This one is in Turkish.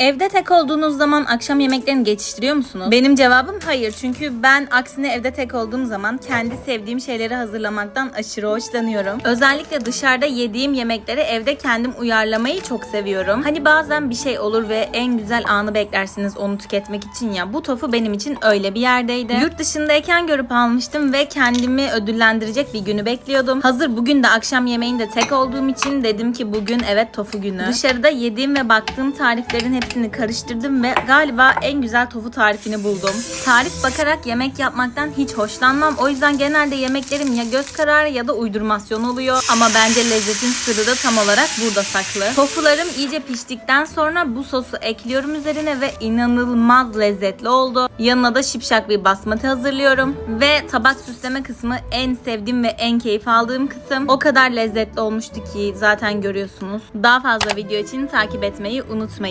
Evde tek olduğunuz zaman akşam yemeklerini geçiştiriyor musunuz? Benim cevabım hayır. Çünkü ben aksine evde tek olduğum zaman kendi sevdiğim şeyleri hazırlamaktan aşırı hoşlanıyorum. Özellikle dışarıda yediğim yemekleri evde kendim uyarlamayı çok seviyorum. Hani bazen bir şey olur ve en güzel anı beklersiniz onu tüketmek için ya. Bu tofu benim için öyle bir yerdeydi. Yurt dışındayken görüp almıştım ve kendimi ödüllendirecek bir günü bekliyordum. Hazır bugün de akşam yemeğinde tek olduğum için dedim ki bugün evet tofu günü. Dışarıda yediğim ve baktığım tariflerin hepsini karıştırdım ve galiba en güzel tofu tarifini buldum. Tarif bakarak yemek yapmaktan hiç hoşlanmam. O yüzden genelde yemeklerim ya göz kararı ya da uydurmasyon oluyor. Ama bence lezzetin sırrı da tam olarak burada saklı. Tofularım iyice piştikten sonra bu sosu ekliyorum üzerine ve inanılmaz lezzetli oldu. Yanına da şipşak bir basmati hazırlıyorum. Ve tabak süsleme kısmı en sevdiğim ve en keyif aldığım kısım. O kadar lezzetli olmuştu ki zaten görüyorsunuz. Daha fazla video için takip etmeyi unutmayın.